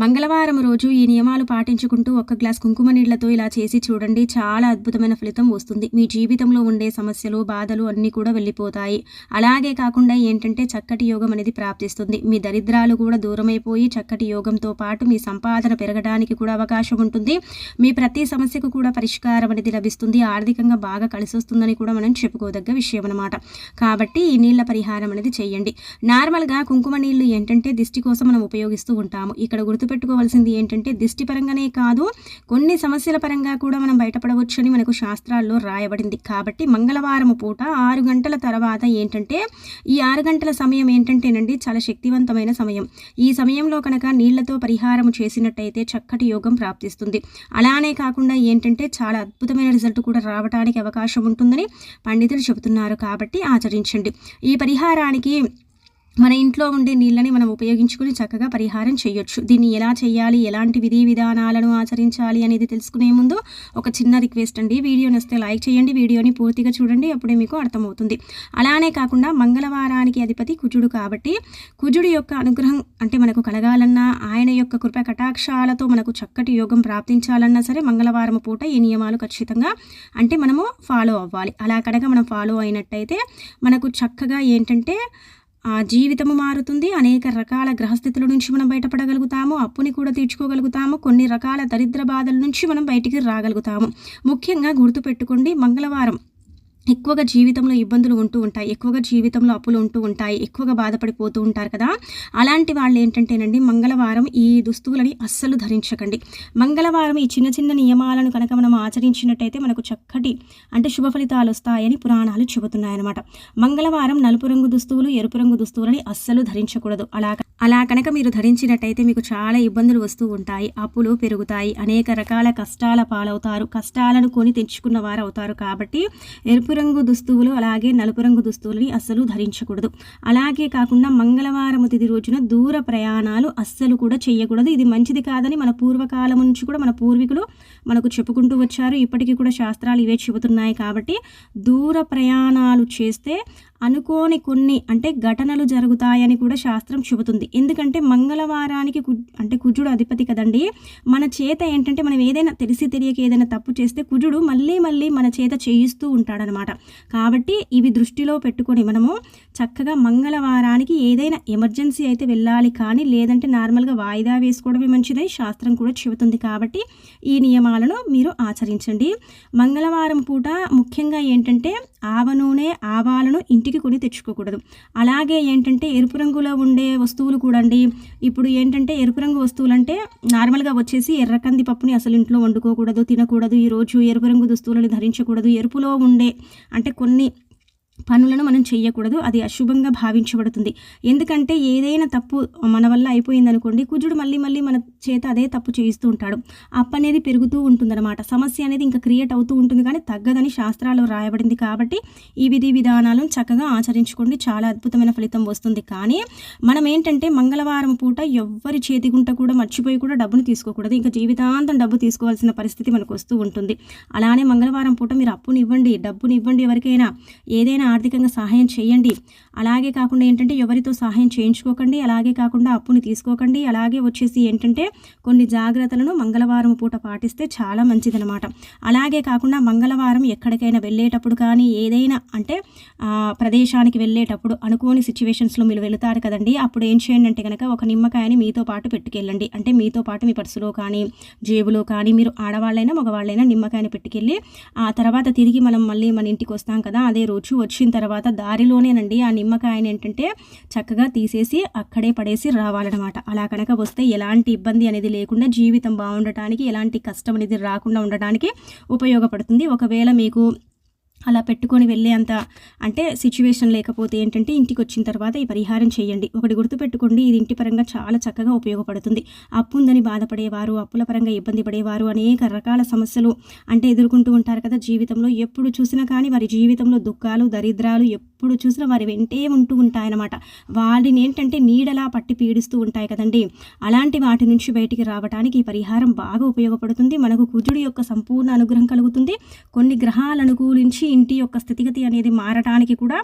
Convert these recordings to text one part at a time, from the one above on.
మంగళవారం రోజు ఈ నియమాలు పాటించుకుంటూ ఒక్క గ్లాస్ కుంకుమ నీళ్ళతో ఇలా చేసి చూడండి. చాలా అద్భుతమైన ఫలితం వస్తుంది. మీ జీవితంలో ఉండే సమస్యలు బాధలు అన్నీ కూడా వెళ్ళిపోతాయి. అలాగే కాకుండా ఏంటంటే చక్కటి యోగం అనేది ప్రాప్తిస్తుంది. మీ దరిద్రాలు కూడా దూరమైపోయి చక్కటి యోగంతో పాటు మీ సంపాదన పెరగడానికి కూడా అవకాశం ఉంటుంది. మీ ప్రతి సమస్యకు కూడా పరిష్కారం అనేది లభిస్తుంది. ఆర్థికంగా బాగా కలిసి వస్తుందని కూడా మనం చెప్పుకోదగ్గ విషయం అనమాట కాబట్టి ఈ నీళ్ళ పరిహారం అనేది చేయండి. నార్మల్గా కుంకుమ నీళ్ళు ఏంటంటే దిష్టి కోసం మనం ఉపయోగిస్తూ ఉంటాము. ఇక్కడ గుర్తుపెట్టుకోవాల్సింది ఏంటంటే దిష్టి పరంగానే కాదు కొన్ని సమస్యల పరంగా కూడా మనం బయటపడవచ్చు అని మనకు శాస్త్రాల్లో రాయబడింది. కాబట్టి మంగళవారం పూట ఆరు గంటల తర్వాత ఏంటంటే ఈ ఆరు గంటల సమయం ఏంటంటేనండి చాలా శక్తివంతమైన సమయం. ఈ సమయంలో కనుక నీళ్ళతో పరిహారం చేసినట్టయితే చక్కటి యోగం ప్రాప్తిస్తుంది. అలానే కాకుండా ఏంటంటే చాలా అద్భుతమైన రిజల్ట్ కూడా రావడానికి అవకాశం ఉంటుందని పండితులు చెబుతున్నారు కాబట్టి ఆచరించండి. ఈ పరిహారానికి మన ఇంట్లో ఉండే నీళ్ళని మనం ఉపయోగించుకుని చక్కగా పరిహారం చేయొచ్చు. దీన్ని ఎలా చేయాలి? ఎలాంటి విధి విధానాలను ఆచరించాలి అనేది తెలుసుకునే ముందు ఒక చిన్న రిక్వెస్ట్ అండి. వీడియోని వస్తే లైక్ చేయండి. వీడియోని పూర్తిగా చూడండి. అప్పుడే మీకు అర్థమవుతుంది. అలానే కాకుండా మంగళవారానికి అధిపతి కుజుడు కాబట్టి కుజుడు యొక్క అనుగ్రహం అంటే మనకు కలగాలన్నా ఆయన యొక్క కృప కటాక్షాలతో మనకు చక్కటి యోగం ప్రాప్తించాలన్నా సరే మంగళవారం పూట ఈ నియమాలు ఖచ్చితంగా అంటే మనము ఫాలో అవ్వాలి. అలా కనుక మనం ఫాలో అయినట్టయితే మనకు చక్కగా ఏంటంటే ఆ జీవితము మారుతుంది. అనేక రకాల గ్రహస్థితుల నుంచి మనం బయటపడగలుగుతాము. అప్పుని కూడా తీర్చుకోగలుగుతాము. కొన్ని రకాల దరిద్ర బాధల నుంచి మనం బయటికి రాగలుగుతాము. ముఖ్యంగా గుర్తుపెట్టుకోండి మంగళవారం. ఎక్కువగా జీవితంలో ఇబ్బందులు ఉంటూ ఉంటాయి ఎక్కువగా జీవితంలో అప్పులు ఉంటూ ఉంటాయి ఎక్కువగా బాధపడిపోతూ ఉంటారు కదా. అలాంటి వాళ్ళు ఏంటంటేనండి మంగళవారం ఈ దుస్తువులని అస్సలు ధరించకండి. మంగళవారం ఈ చిన్న చిన్న నియమాలను కనుక మనం ఆచరించినట్టయితే మనకు చక్కటి అంటే శుభ ఫలితాలు వస్తాయని పురాణాలు చెబుతున్నాయన్నమాట. మంగళవారం నలుపు రంగు దుస్తువులు ఎరుపు రంగు దుస్తువులని అస్సలు ధరించకూడదు. అలా అలా కనుక మీరు ధరించినట్టయితే మీకు చాలా ఇబ్బందులు వస్తూ ఉంటాయి అప్పులు పెరుగుతాయి అనేక రకాల కష్టాల పాలవుతారు కష్టాలను కొని తెచ్చుకున్న వారు అవుతారు కాబట్టి ఎరుపు రంగు దుస్తువులు అలాగే నలుపు రంగు దుస్తువులని అస్సలు ధరించకూడదు. అలాగే కాకుండా మంగళవారం తిది రోజున దూర ప్రయాణాలు అస్సలు కూడా చేయకూడదు ఇది మంచిది కాదని మన పూర్వకాలం నుంచి కూడా మన పూర్వీకులు మనకు చెప్పుకుంటూ వచ్చారు. ఇప్పటికీ కూడా శాస్త్రాలు ఇవే చెబుతున్నాయి కాబట్టి దూర ప్రయాణాలు చేస్తే అనుకోని కొన్ని అంటే ఘటనలు జరుగుతాయని కూడా శాస్త్రం చెబుతుంది. ఎందుకంటే మంగళవారానికి అంటే కుజుడు అధిపతి కదండి. మన చేత ఏంటంటే మనం ఏదైనా తెలిసి తెలియక ఏదైనా తప్పు చేస్తే కుజుడు మళ్ళీ మళ్ళీ మన చేత చేయిస్తూ ఉంటాడనమాట. కాబట్టి ఇవి దృష్టిలో పెట్టుకొని మనము చక్కగా మంగళవారానికి ఏదైనా ఎమర్జెన్సీ అయితే వెళ్ళాలి కానీ లేదంటే నార్మల్గా వాయిదా వేసుకోవడమే మంచిదని శాస్త్రం కూడా చెబుతుంది. కాబట్టి ఈ నియమాలను మీరు ఆచరించండి. మంగళవారం పూట ముఖ్యంగా ఏంటంటే ఆవ నూనె ఆవాలను ఇంటికి కొని తెచ్చుకోకూడదు. అలాగే ఏంటంటే ఎరుపు రంగులో ఉండే వస్తువులు కూడా అండి ఇప్పుడు ఏంటంటే ఎరుపు రంగు వస్తువులు అంటే నార్మల్గా వచ్చేసి ఎర్ర కంది పప్పుని అసలు ఇంట్లో వండుకోకూడదు తినకూడదు. ఈరోజు ఎరుపు రంగు దుస్తువులను ధరించకూడదు. ఎరుపులో ఉండే అంటే కొన్ని పనులను మనం చేయకూడదు అది అశుభంగా భావించబడుతుంది. ఎందుకంటే ఏదైనా తప్పు మన వల్ల అయిపోయింది అనుకోండి కుజుడు మళ్ళీ మళ్ళీ మన చేత అదే తప్పు చేయిస్తూ ఉంటాడు. అప్పు అనేది పెరుగుతూ ఉంటుందన్నమాట. సమస్య అనేది ఇంకా క్రియేట్ అవుతూ ఉంటుంది కానీ తగ్గదని శాస్త్రాలు రాయబడింది కాబట్టి ఈ విధి విధానాలను చక్కగా ఆచరించుకోండి. చాలా అద్భుతమైన ఫలితం వస్తుంది. కానీ మనం ఏంటంటే మంగళవారం పూట ఎవ్వరి చేతిగుంట కూడా మర్చిపోయి కూడా డబ్బును తీసుకోకూడదు. ఇంకా జీవితాంతం డబ్బు తీసుకోవాల్సిన పరిస్థితి మనకు వస్తూ ఉంటుంది. అలానే మంగళవారం పూట మీరు అప్పునివ్వండి డబ్బునివ్వండి డబ్బుని ఇవ్వండి ఎవరికైనా. ఏదైనా ఆర్థికంగా సహాయం చేయండి. అలాగే కాకుండా ఏంటంటే ఎవరితో సహాయం చేయించుకోకండి అలాగే కాకుండా అప్పుని తీసుకోకండి. అలాగే వచ్చేసి ఏంటంటే కొన్ని జాగ్రత్తలను మంగళవారం పూట పాటిస్తే చాలా మంచిదనమాట అలాగే కాకుండా మంగళవారం ఎక్కడికైనా వెళ్ళేటప్పుడు కానీ ఏదైనా అంటే ప్రదేశానికి వెళ్ళేటప్పుడు అనుకోని సిచ్యువేషన్స్లో మీరు వెళుతారు కదండి. అప్పుడు ఏం చేయండి అంటే కనుక ఒక నిమ్మకాయని మీతో పాటు పెట్టుకెళ్ళండి. అంటే మీతో పాటు మీ పర్సులో కానీ జేబులో కానీ మీరు ఆడవాళ్ళైనా మగవాళ్ళైనా నిమ్మకాయని పెట్టుకెళ్ళి ఆ తర్వాత తిరిగి మనం మళ్ళీ మన ఇంటికి వస్తాం కదా అదే రోజు వచ్చి వచ్చిన తర్వాత దారిలోనేనండి ఆ నిమ్మకాయని ఏంటంటే చక్కగా తీసేసి అక్కడే పడేసి రావాలన్నమాట. అలా కనుక వస్తే ఎలాంటి ఇబ్బంది అనేది లేకుండా జీవితం బాగుండటానికి ఎలాంటి కష్టం అనేది రాకుండా ఉండటానికి ఉపయోగపడుతుంది. ఒకవేళ మీకు అలా పెట్టుకొని వెళ్ళే అంత అంటే సిచ్యువేషన్ లేకపోతే ఏంటంటే ఇంటికి వచ్చిన తర్వాత ఈ పరిహారం చేయండి. ఒకటి గుర్తుపెట్టుకోండి ఇది ఇంటి పరంగా చాలా చక్కగా ఉపయోగపడుతుంది. అప్పు ఉందని బాధపడేవారు అప్పుల పరంగా ఇబ్బంది పడేవారు అనేక రకాల సమస్యలు అంటే ఎదుర్కొంటూ ఉంటారు కదా జీవితంలో. ఎప్పుడు చూసినా కానీ వారి జీవితంలో దుఃఖాలు దరిద్రాలు ఎప్పుడు చూసినా వారి వెంటే ఉంటూ ఉంటాయన్నమాట. వారిని ఏంటంటే నీడలా పట్టి పీడిస్తూ ఉంటాయి కదండి. అలాంటి వాటి నుంచి బయటికి రావడానికి ఈ పరిహారం బాగా ఉపయోగపడుతుంది. మనకు కుజుడి యొక్క సంపూర్ణ అనుగ్రహం కలుగుతుంది. కొన్ని గ్రహాలు అనుకూలించి ఇంటి యొక్క స్థితిగతి అనేది మారటానికి కూడా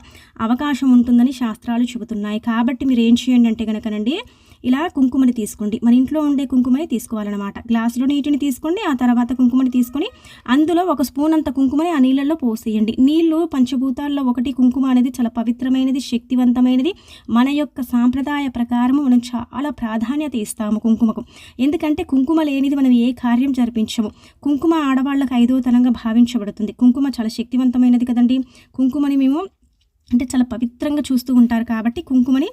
అవకాశం ఉంటుందని శాస్త్రాలు చెబుతున్నాయి. కాబట్టి మీరు ఏం చేయండి అంటే కనుకనండి ఇలా కుంకుమని తీసుకోండి. మన ఇంట్లో ఉండే కుంకుమని తీసుకోవాలన్నమాట. గ్లాసులో నీటిని తీసుకోండి ఆ తర్వాత కుంకుమని తీసుకొని అందులో ఒక స్పూన్ అంత కుంకుమని ఆ నీళ్ళల్లో పోసేయండి. నీళ్ళు పంచభూతాల్లో ఒకటి కుంకుమ అనేది చాలా పవిత్రమైనది శక్తివంతమైనది. మన యొక్క సాంప్రదాయ ప్రకారం మనం చాలా ప్రాధాన్యత ఇస్తాము కుంకుమకు. ఎందుకంటే కుంకుమ లేనిది మనం ఏ కార్యం జరిపించము. కుంకుమ ఆడవాళ్ళకి ఐదో తరంగా భావించబడుతుంది. కుంకుమ చాలా శక్తివంతమైనది కదండి. కుంకుమని మేము అంటే చాలా పవిత్రంగా చూస్తూ ఉంటారు కాబట్టి కుంకుమని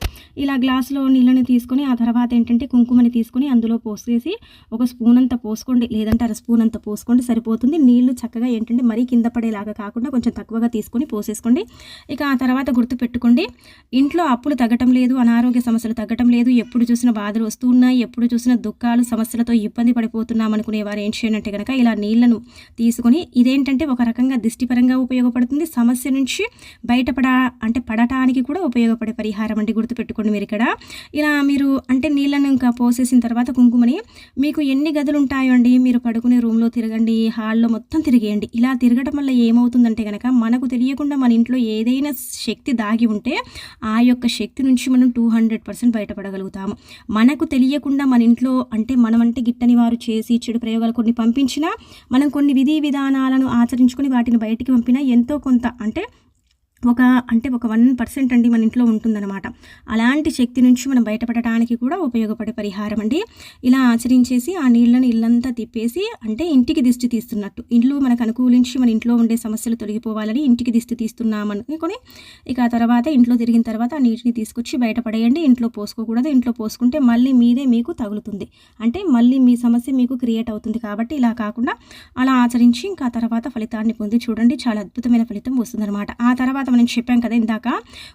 ఇలా గ్లాసులో నీళ్ళని తీసుకొని ఆ తర్వాత ఏంటంటే కుంకుమని తీసుకొని అందులో పోసేసి ఒక స్పూన్ అంత పోసుకోండి. లేదంటే అర స్పూన్ అంత పోసుకోండి సరిపోతుంది. నీళ్ళు చక్కగా ఏంటంటే మరీ కింద పడేలాగా కాకుండా కొంచెం తక్కువగా తీసుకొని పోసేసుకోండి. ఇక ఆ తర్వాత గుర్తు పెట్టుకోండి ఇంట్లో అప్పులు తగ్గటం లేదు అనారోగ్య సమస్యలు తగ్గటం లేదు. ఎప్పుడు చూసిన బాధలు వస్తూ ఉన్నాయి ఎప్పుడు చూసిన దుఃఖాలు సమస్యలతో ఇబ్బంది పడిపోతున్నాం అనుకునే వారు ఏం చేయనంటే కనుక ఇలా నీళ్ళను తీసుకొని ఇదేంటంటే ఒక రకంగా దిష్టిపరంగా ఉపయోగపడుతుంది. సమస్య నుంచి బయటపడా అంటే పడటానికి కూడా ఉపయోగపడే పరిహారం అండి గుర్తుపెట్టుకోండి మీరు ఇక్కడ. ఇలా మీరు అంటే నీళ్ళను ఇంకా పోసేసిన తర్వాత కుంకుమని మీకు ఎన్ని గదులు ఉంటాయో అండి మీరు పడుకునే రూమ్లో తిరగండి హాల్లో మొత్తం తిరిగేయండి. ఇలా తిరగడం వల్ల ఏమవుతుందంటే కనుక మనకు తెలియకుండా మన ఇంట్లో ఏదైనా శక్తి దాగి ఉంటే ఆ యొక్క శక్తి నుంచి మనం టూ హండ్రెడ్ పర్సెంట్ బయటపడగలుగుతాము. మనకు తెలియకుండా మన ఇంట్లో అంటే మనమంటే గిట్టని వారు చేసి చెడు ప్రయోగాలు కొన్ని పంపించినా మనం కొన్ని విధి విధానాలను ఆచరించుకొని వాటిని బయటికి పంపినా ఎంతో కొంత అంటే ఒక అంటే ఒక వన్ పర్సెంట్ అండి మన ఇంట్లో ఉంటుందన్నమాట. అలాంటి శక్తి నుంచి మనం బయటపడటానికి కూడా ఉపయోగపడే పరిహారం అండి. ఇలా ఆచరించేసి ఆ నీళ్ళని ఇల్లంతా తిప్పేసి అంటే ఇంటికి దిష్టి తీస్తున్నట్టు. ఇంట్లో మనకు అనుకూలించి మన ఇంట్లో ఉండే సమస్యలు తొలగిపోవాలని ఇంటికి దిష్టి తీస్తున్నామనుకొని ఇక ఆ తర్వాత ఇంట్లో తిరిగిన తర్వాత ఆ నీటిని తీసుకొచ్చి బయటపడేయండి. ఇంట్లో పోసుకోకూడదు. ఇంట్లో పోసుకుంటే మళ్ళీ మీదే మీకు తగులుతుంది. అంటే మళ్ళీ మీ సమస్య మీకు క్రియేట్ అవుతుంది కాబట్టి ఇలా కాకుండా అలా ఆచరించి ఇంకా తర్వాత ఫలితాన్ని పొంది చూడండి. చాలా అద్భుతమైన ఫలితం వస్తుందన్నమాట. ఆ తర్వాత మనం చెప్పాం కదా ఇందాక.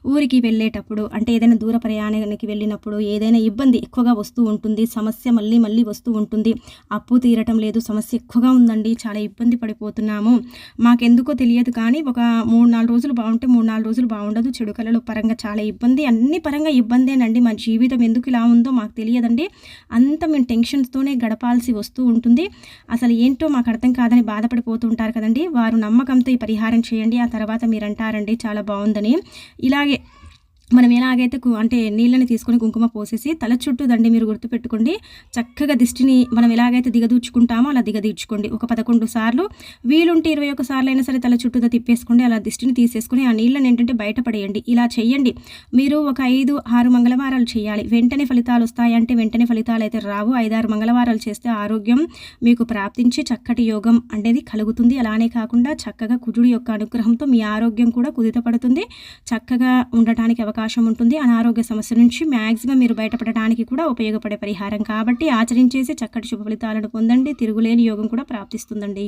ఊరికి వెళ్ళేటప్పుడు అంటే ఏదైనా దూర ప్రయాణానికి వెళ్ళినప్పుడు ఏదైనా ఇబ్బంది ఎక్కువగా వస్తూ ఉంటుంది సమస్య మళ్ళీ మళ్ళీ వస్తూ ఉంటుంది. అప్పు తీరటం లేదు సమస్య ఎక్కువగా ఉందండి చాలా ఇబ్బంది పడిపోతున్నాము. మాకెందుకో తెలియదు కానీ ఒక మూడు నాలుగు రోజులు బాగుంటే మూడు నాలుగు రోజులు బాగుండదు. చెడు కళలు పరంగా చాలా ఇబ్బంది అన్ని పరంగా ఇబ్బందేనండి మా జీవితం ఎందుకు ఇలా ఉందో మాకు తెలియదండి. అంత మేము టెన్షన్స్తోనే గడపాల్సి వస్తూ ఉంటుంది. అసలు ఏంటో మాకు అర్థం కాదని బాధపడిపోతూ ఉంటారు కదండి. వారు నమ్మకంతో ఈ పరిహారం చేయండి ఆ తర్వాత మీరు అంటారండి చాలా బాగుందని. ఇలాగే మనం ఎలాగైతే అంటే నీళ్ళని తీసుకొని కుంకుమ పోసేసి తల చుట్టూ దండి మీరు గుర్తుపెట్టుకోండి. చక్కగా దిష్టిని మనం ఎలాగైతే దిగదూర్చుకుంటామో అలా దిగదీర్చుకోండి. ఒక పదకొండు సార్లు. వీలుంటే ఇరవై ఒక సార్లు అయినా సరే తల చుట్టూ తిప్పేసుకోండి అలా దిష్టిని తీసేసుకుని ఆ నీళ్ళని ఏంటంటే బయటపడేయండి ఇలా చేయండి మీరు ఒక ఐదు ఆరు మంగళవారాలు చేయాలి. వెంటనే ఫలితాలు వస్తాయంటే వెంటనే ఫలితాలు అయితే రావు. ఐదారు మంగళవారాలు చేస్తే ఆరోగ్యం మీకు ప్రాప్తించి చక్కటి యోగం అనేది కలుగుతుంది. అలానే కాకుండా చక్కగా కుజుడి యొక్క అనుగ్రహంతో మీ ఆరోగ్యం కూడా కుదితపడుతుంది చక్కగా ఉండటానికి అవకాశం అవకాశం ఉంటుంది. అనారోగ్య సమస్య నుంచి మ్యాక్సిమం మీరు బయటపడటానికి కూడా ఉపయోగపడే పరిహారం. కాబట్టి ఆచరించేసి చక్కటి శుభ ఫలితాలను పొందండి. తిరుగులేని యోగం కూడా ప్రాప్తిస్తుందండి.